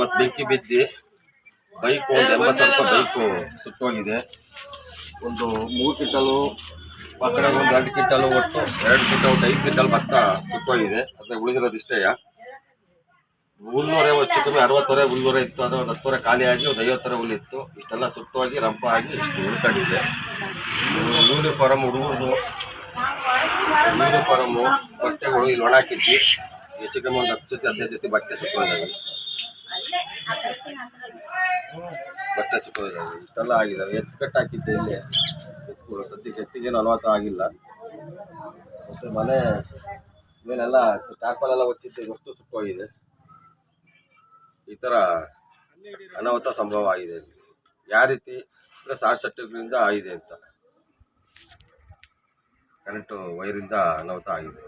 ಮತ್ತು ಬೆಂಕಿ ಬಿದ್ದು ಬೈಕ್ ಒಂದು ಎಂಬತ್ತು ಸಾವಿರ ರೂಪಾಯಿ ಬೈಕು ಸುಟ್ಟೋಗಿದೆ ಒಂದು ಮೂರು ಕ್ವಿಂಟಲು, ಆ ಒಂದು ಎರಡು ಕ್ವಿಂಟಲು ಒಟ್ಟು, ಎರಡು ಕ್ವಿಂಟಲ್ ಒಟ್ಟು ಐದು ಕ್ವಿಂಟಲ್ ಭತ್ತ ಅಂದರೆ ಉಳಿದಿರೋದು ಇಷ್ಟೇಯ ಮುನ್ನೂರೇ ಹೆಚ್ಚು ಕಮ್ಮಿ ಅರವತ್ತುವರೆ ಮುನ್ನೂರ ಇತ್ತು. ಅಂದರೆ ಒಂದು ಹತ್ತುವರೆ ಖಾಲಿಯಾಗಿ ಒಂದು ಐವತ್ತರ ಹುಲ್ಲಿತ್ತು ಇಷ್ಟೆಲ್ಲ ಸುಟ್ಟೋಗಿ ರಂಪ ಆಗಿ ಇಷ್ಟು ಉಳ್ಕೊಂಡಿದೆ. ಯೂನಿಫಾರಮ್ ಹುಡುಗರು ಯೂನಿಫಾರಮು ಬಟ್ಟೆಗಳು ಇಲ್ಲಿ ಒಣ ಹಾಕಿದ್ವಿ ಹೆಚ್ಚು ಕಮ್ಮಿ ಒಂದು ಹತ್ತು ಜೊತೆ, ಹದಿನೈದು ಜೊತೆ ಬಟ್ಟೆ ಸುಟ್ಟೋಗಿದ್ದಾವೆ ಬಟ್ಟೆ ಸುಟ್ಟೋಗಿದ್ದಾವೆ ಇಷ್ಟೆಲ್ಲ ಆಗಿದ್ದಾವೆ ಎತ್ತು ಕಟ್ಟು ಹಾಕಿದ್ದೆ ಇಲ್ಲಿ. ಎತ್ಕೊಳ್ಳೋ ಸದ್ಯಕ್ಕೆ ಎತ್ತಿಗೇನು ಅನಾಹುತ ಆಗಿಲ್ಲ. ಮತ್ತು ಮನೆ ಮೇಲೆಲ್ಲ ಟಾರ್ಪಲೆಲ್ಲ ಹೊಚ್ಚಿದ್ದೆ ಅಷ್ಟು ಸುಟ್ಟೋಗಿದೆ. ಈ ಥರ ಅನಾಹುತ ಸಂಭವ ಆಗಿದೆ. ಯಾವ ರೀತಿ ಅಂದರೆ ಶಾರ್ಟ್ ಸರ್ಕ್ಯೂಟ್ಗಳಿಂದ ಆಗಿದೆ ಅಂತ. ಕರೆಂಟು ವೈರಿಂದ ಅನಾಹುತ ಆಗಿದೆ.